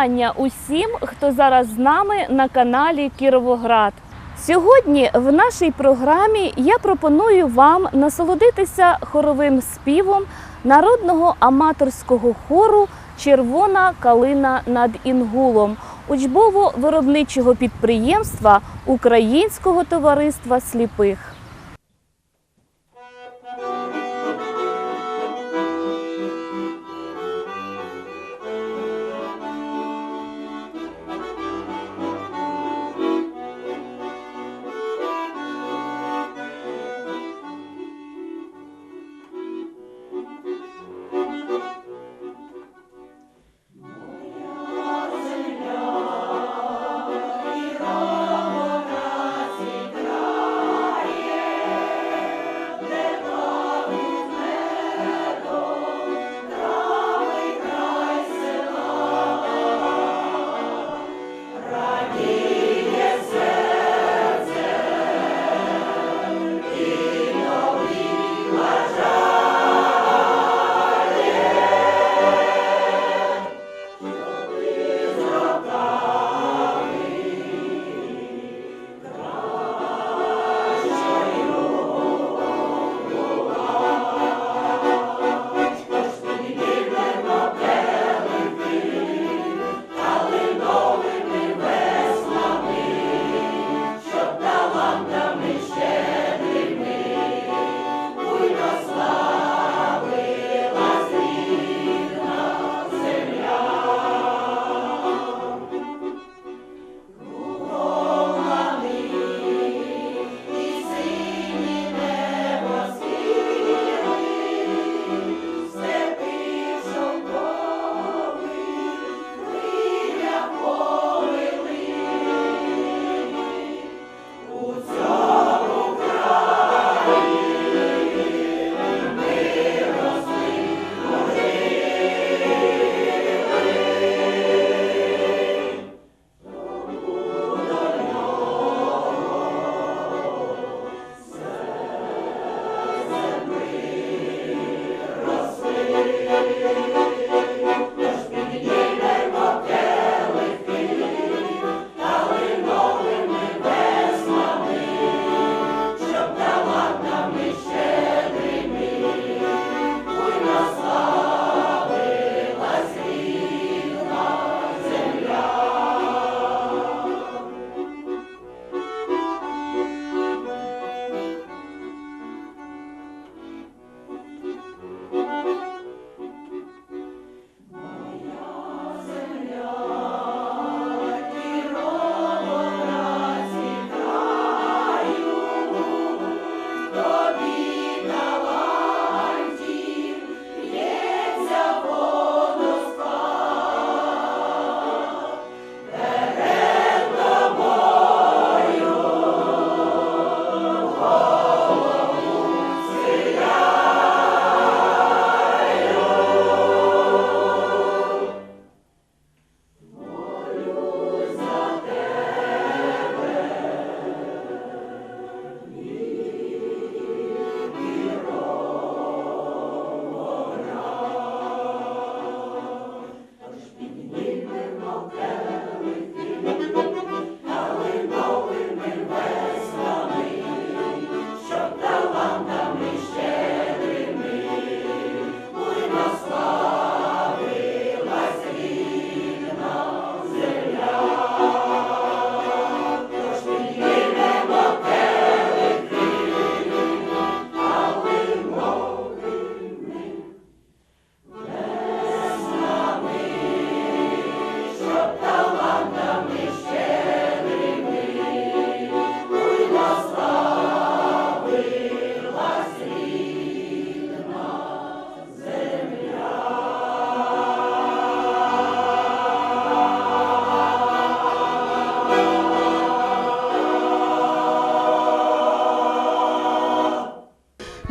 Вітання усім, хто зараз з нами на каналі Кіровоград. Сьогодні в нашій програмі я пропоную вам насолодитися хоровим співом народного аматорського хору Червона калина над Інгулом учбово-виробничого підприємства Українського товариства сліпих.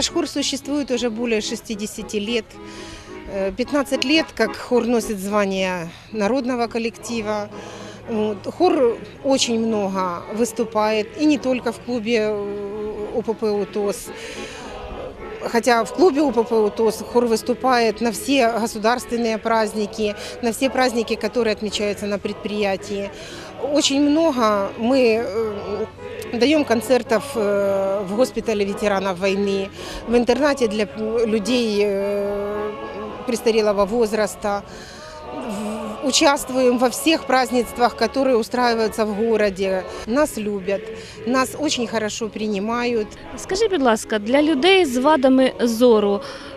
Наш хор существует уже более 60 лет. Э, 15 лет, как хор носит звание народного коллектива. Вот. Хор очень много выступает, и не только в клубе э, ОПП УТОС. Хотя в клубе УПП УТОС хор выступает на все государственные праздники, на все праздники, которые отмечаются на предприятии. Очень много мы э, даем концертов э, в госпитале ветеранов войны, в интернате для людей э, престарелого возраста. В- Участвуем во всех празднествах, которые устраиваются в городе. Нас любят, нас очень хорошо принимают. Скажіть, будь ласка, для людей з вадами зору е,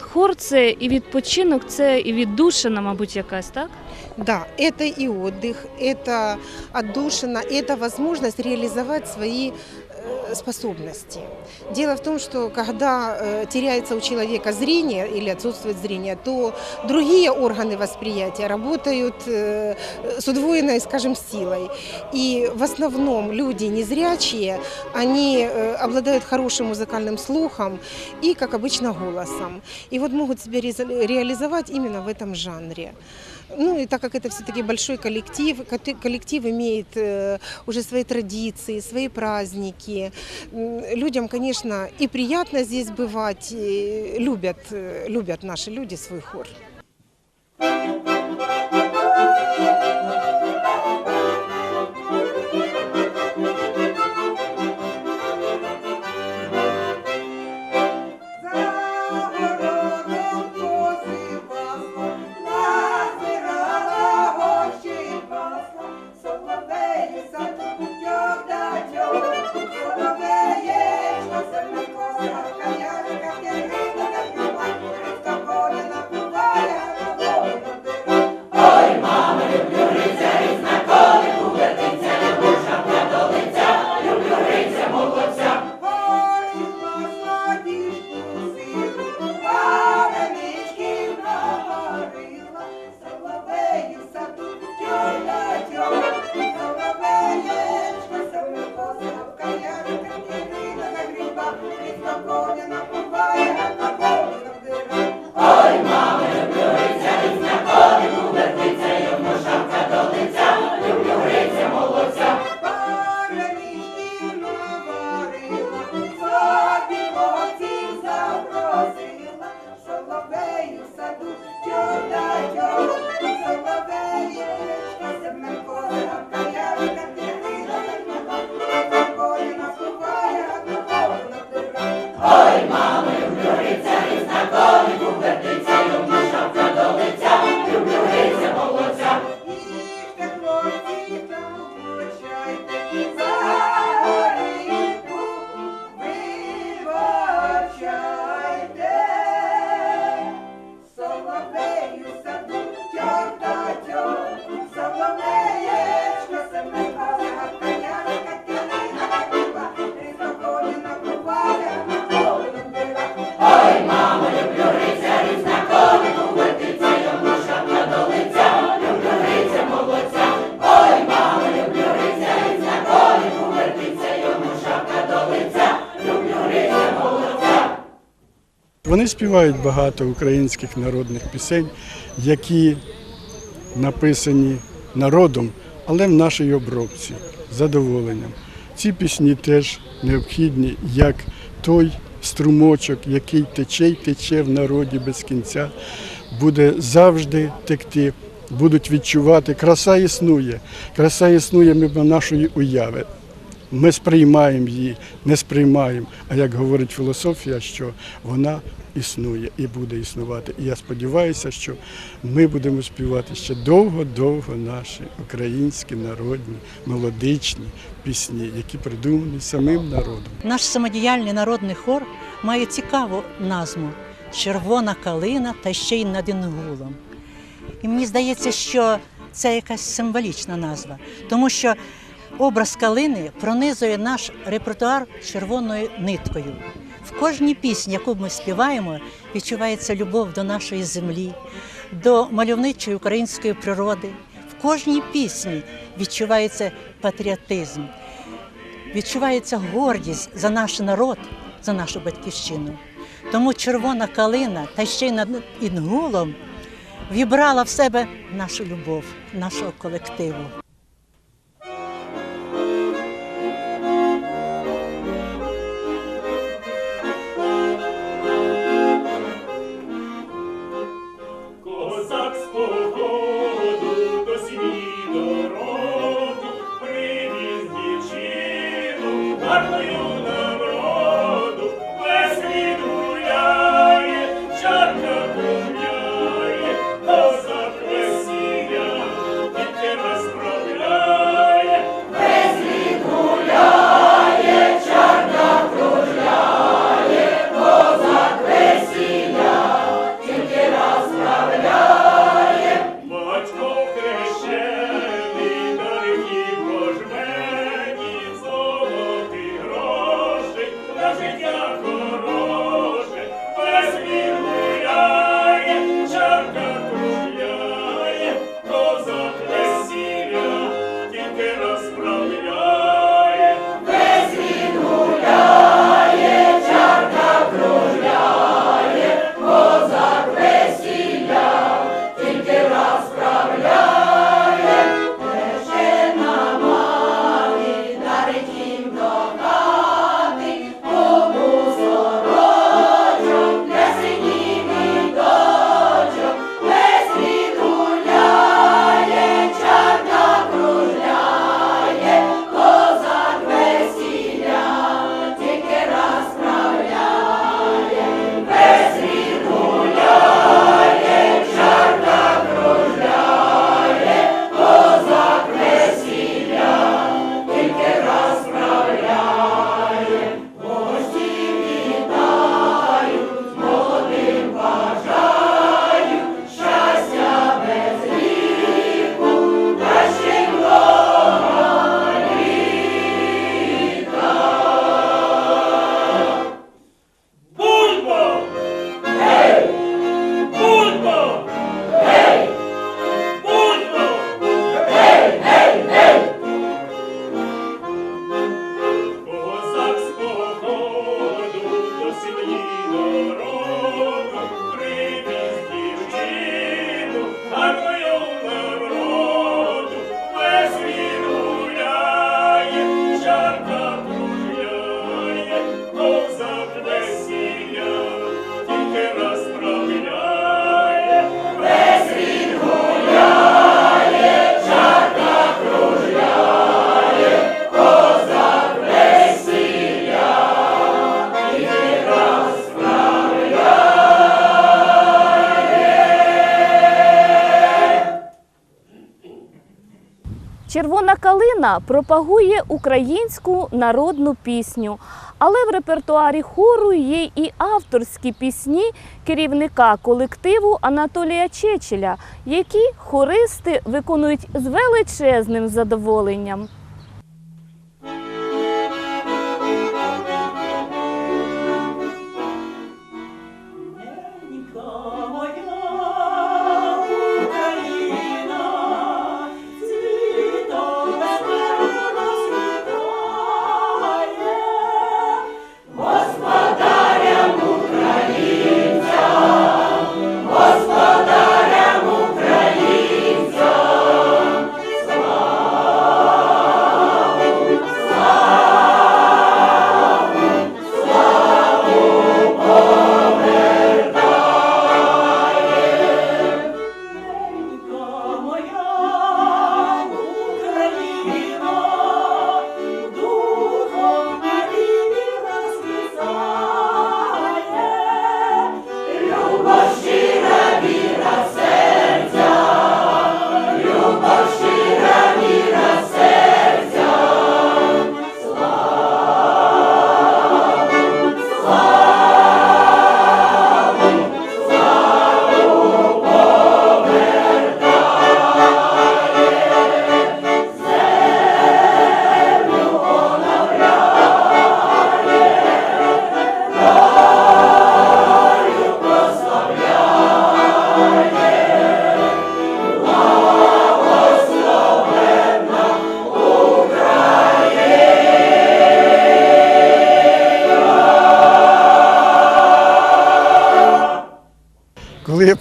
хор це і відпочинок, це і віддушина, мабуть, якась, так? Да, это и отдых, это отдушина, это возможность реализовать свои э, способности. Дело в том, что когда э, теряется у человека зрение или отсутствует зрение, то другие органы восприятия работают э, с удвоенной, скажем, силой. И в основном люди незрячие, они э, обладают хорошим музыкальным слухом и, как обычно, голосом. И вот могут себя реза- реализовать именно в этом жанре. Ну и так как это все-таки большой коллектив, коте- коллектив имеет э, уже свои традиции, свои праздники. М, Людям, конечно, и приятно здесь бывать, и любят, э, любят наши люди свой хор. Вони співають багато українських народних пісень, які написані народом, але в нашій обробці задоволенням. Ці пісні теж необхідні, як той струмочок, який тече й тече в народі без кінця, буде завжди текти, будуть відчувати. Краса існує. Краса існує мимо нашої уяви. Ми сприймаємо її, не сприймаємо. А як говорить філософія, що вона існує і буде існувати. І я сподіваюся, що ми будемо співати ще довго-довго наші українські народні мелодичні пісні, які придумані самим народом. Наш самодіяльний народний хор має цікаву назву Червона калина та ще й над інгулом. І мені здається, що це якась символічна назва, тому що образ калини пронизує наш репертуар червоною ниткою. В кожній пісні, яку ми співаємо, відчувається любов до нашої землі, до мальовничої української природи. В кожній пісні відчувається патріотизм, відчувається гордість за наш народ, за нашу батьківщину. Тому червона калина та ще й над інгулом вібрала в себе нашу любов, нашого колективу. Червона калина пропагує українську народну пісню, але в репертуарі хору є і авторські пісні керівника колективу Анатолія Чечеля, які хористи виконують з величезним задоволенням.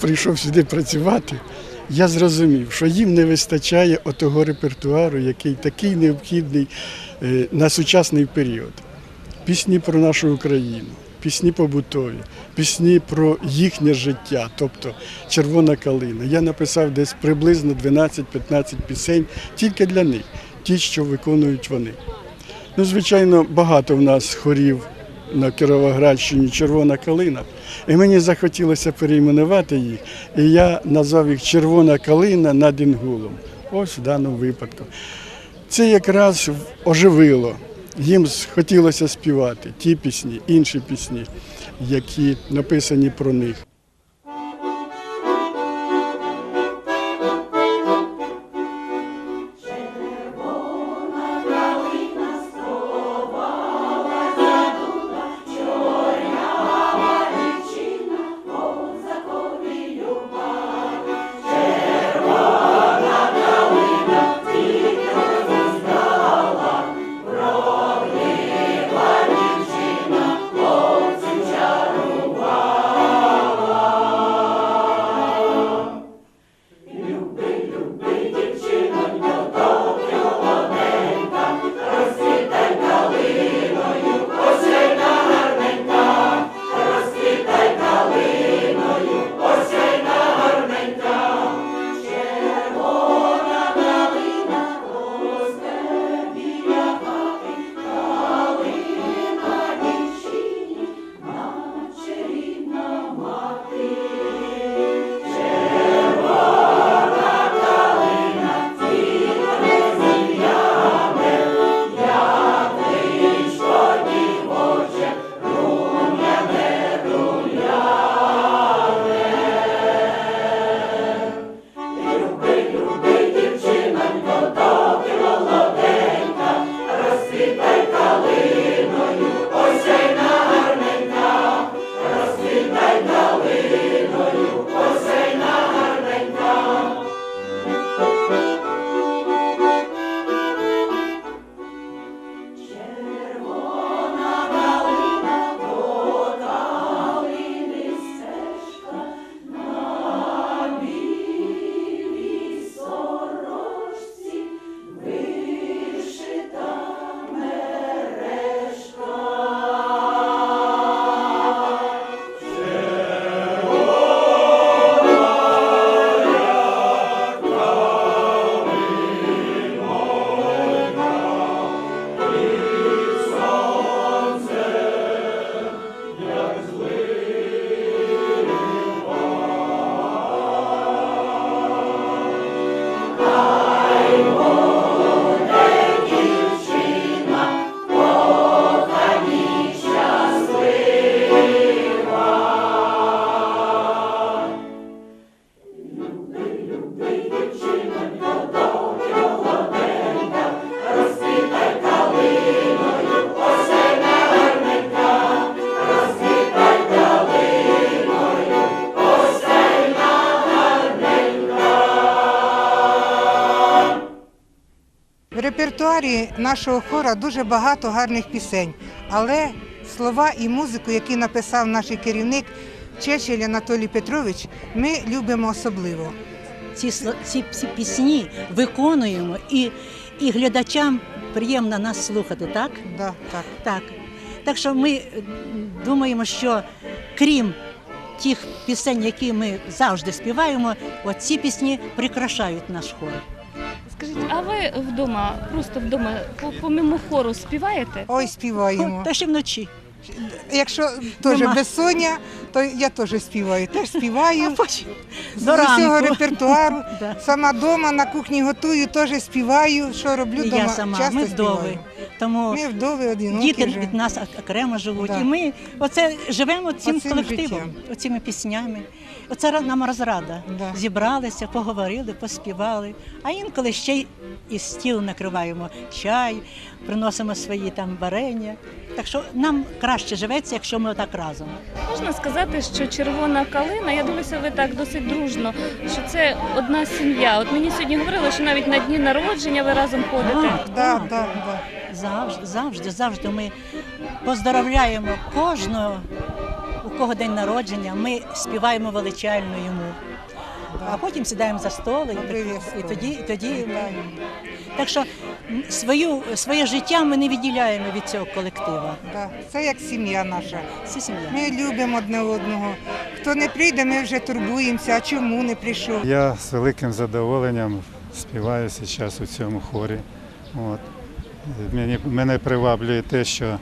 Прийшов сюди працювати, я зрозумів, що їм не вистачає отого репертуару, який такий необхідний е, на сучасний період. Пісні про нашу Україну, пісні побутові, пісні про їхнє життя, тобто червона калина. Я написав десь приблизно 12-15 пісень тільки для них, ті, що виконують вони. Ну, звичайно, багато в нас хорів на Кіровоградщині Червона калина. І мені захотілося перейменувати їх. І я назвав їх Червона калина над Інгулом. Ось в даному випадку. Це якраз оживило. Їм хотілося співати ті пісні, інші пісні, які написані про них. Репертуарі нашого хора дуже багато гарних пісень, але слова і музику, які написав наш керівник Чечель Анатолій Петрович, ми любимо особливо. Ці, ці, ці пісні виконуємо і, і глядачам приємно нас слухати, так? Да, так. Так. Так що ми е, думаємо, що крім тих пісень, які ми завжди співаємо, от ці пісні прикрашають наш хор. Скажіть, а ви вдома, просто вдома, по- помимо хору співаєте? Ой, співаємо. Та ще вночі. Якщо теж Нема. безсоння, то я теж співаю. Теж співаю. З До усього ранку. репертуару. Да. Сама вдома на кухні готую, теж співаю. Що роблю І сама, часто ми вдови. співаю. Тому Ми вдови одинокі діти вже. від нас окремо живуть. Да. І ми оце живемо цим Оцим колективом, життям. оцими піснями. Оце нам розрада. Да. Зібралися, поговорили, поспівали. А інколи ще й і стіл накриваємо чай, приносимо свої там варення. Так що нам краще живеться, якщо ми отак разом. Можна сказати, що червона калина, я дивлюся, ви так досить дружно, що це одна сім'я. От мені сьогодні говорили, що навіть на дні народження ви разом ходите. Так, Да, так. Завжди, завжди, завжди ми поздоровляємо кожного, у кого день народження, ми співаємо величально йому. А потім сідаємо за стол і, і тоді, і тоді. Так що свою, своє життя ми не відділяємо від цього колектива. Да. Це як сім'я наша. Це сім'я. Ми любимо одне одного. Хто не прийде, ми вже турбуємося, а чому не прийшов. Я з великим задоволенням співаю зараз у цьому хорі. От. Мені, мене приваблює те, що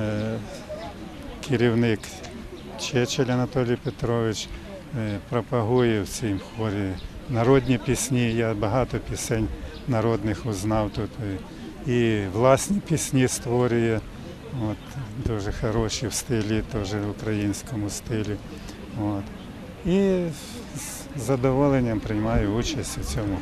е, керівник Чечель Анатолій Петрович е, пропагує в цьому хорі народні пісні. Я багато пісень народних узнав тут. І власні пісні створює. От, дуже хороші в стилі, теж в українському стилі. От. І з задоволенням приймаю участь у цьому.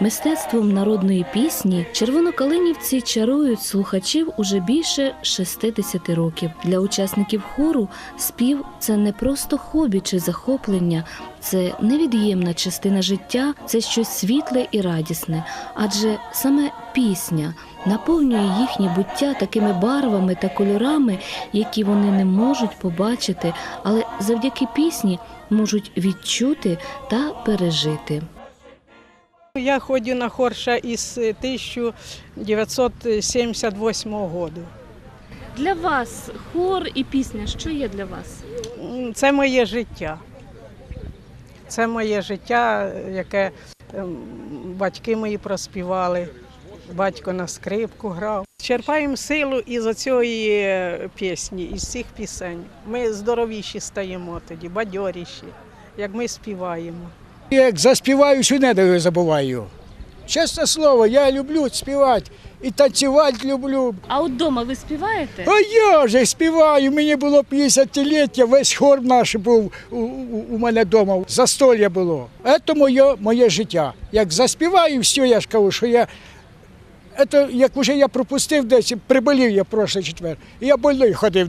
Мистецтвом народної пісні червонокалинівці чарують слухачів уже більше 60 років. Для учасників хору спів це не просто хобі чи захоплення, це невід'ємна частина життя, це щось світле і радісне. Адже саме пісня наповнює їхнє буття такими барвами та кольорами, які вони не можуть побачити, але завдяки пісні можуть відчути та пережити. Я ходжу на хор ще із 1978 року. Для вас хор і пісня, що є для вас? Це моє життя. Це моє життя, яке ем, батьки мої проспівали. Батько на скрипку грав. Черпаємо силу із цієї е, пісні, із цих пісень. Ми здоровіші стаємо тоді, бадьоріші, як ми співаємо. Як заспіваю, що не забуваю. Чесне слово, я люблю співати і танцювати люблю. А от вдома ви співаєте? А я же співаю, мені було 50-ліття, весь хор наш був у, у, у мене вдома, застолля було. Це моє, моє життя. Як заспіваю, все, я ж кажу, що я. Це, як вже я пропустив десь, приболів я прошлий четвер, і я больний ходив.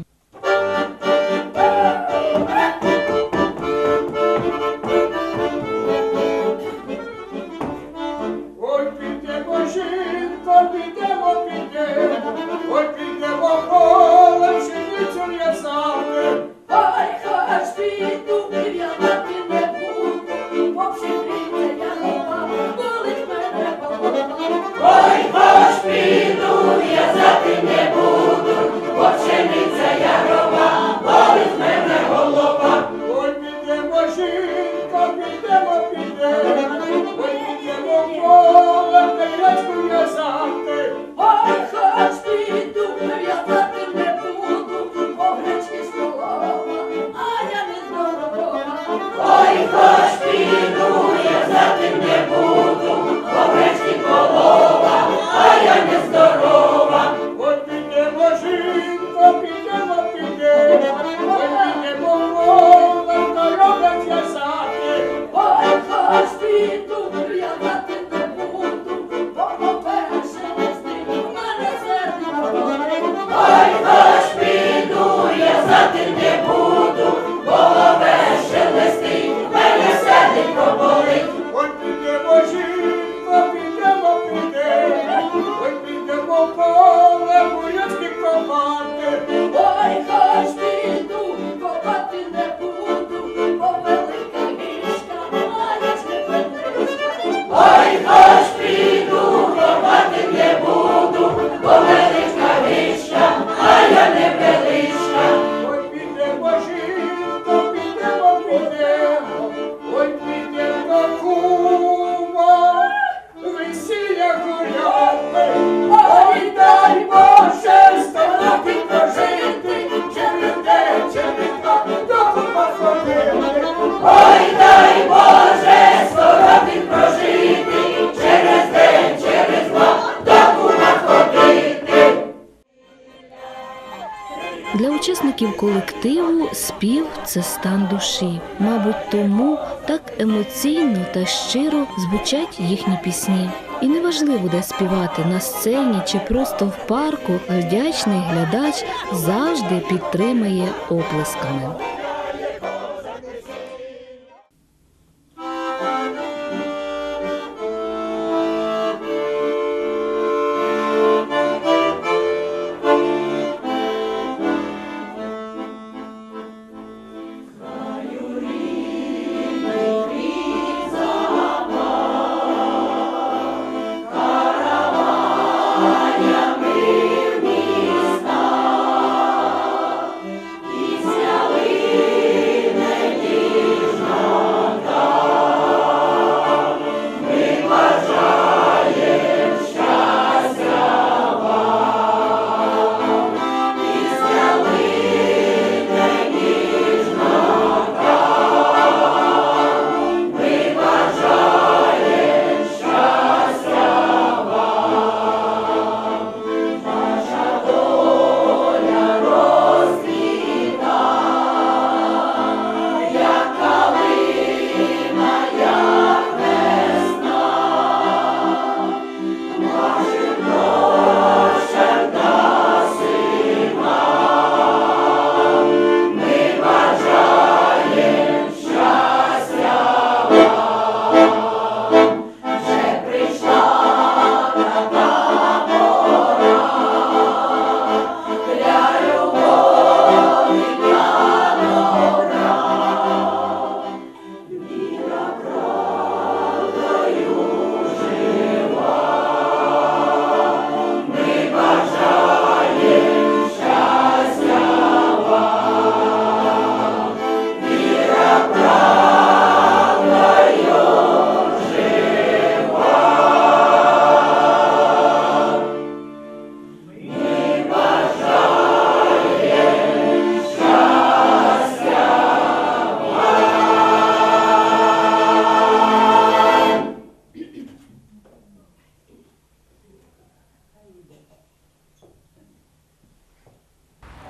Учасників колективу спів це стан душі. Мабуть, тому так емоційно та щиро звучать їхні пісні. І неважливо, де співати на сцені чи просто в парку, вдячний глядач завжди підтримає оплесками.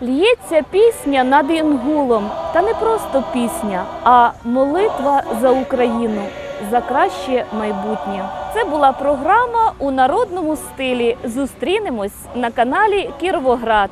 Л'ється пісня над Інгулом, та не просто пісня, а молитва за Україну, за краще майбутнє. Це була програма у народному стилі. Зустрінемось на каналі Кіровоград.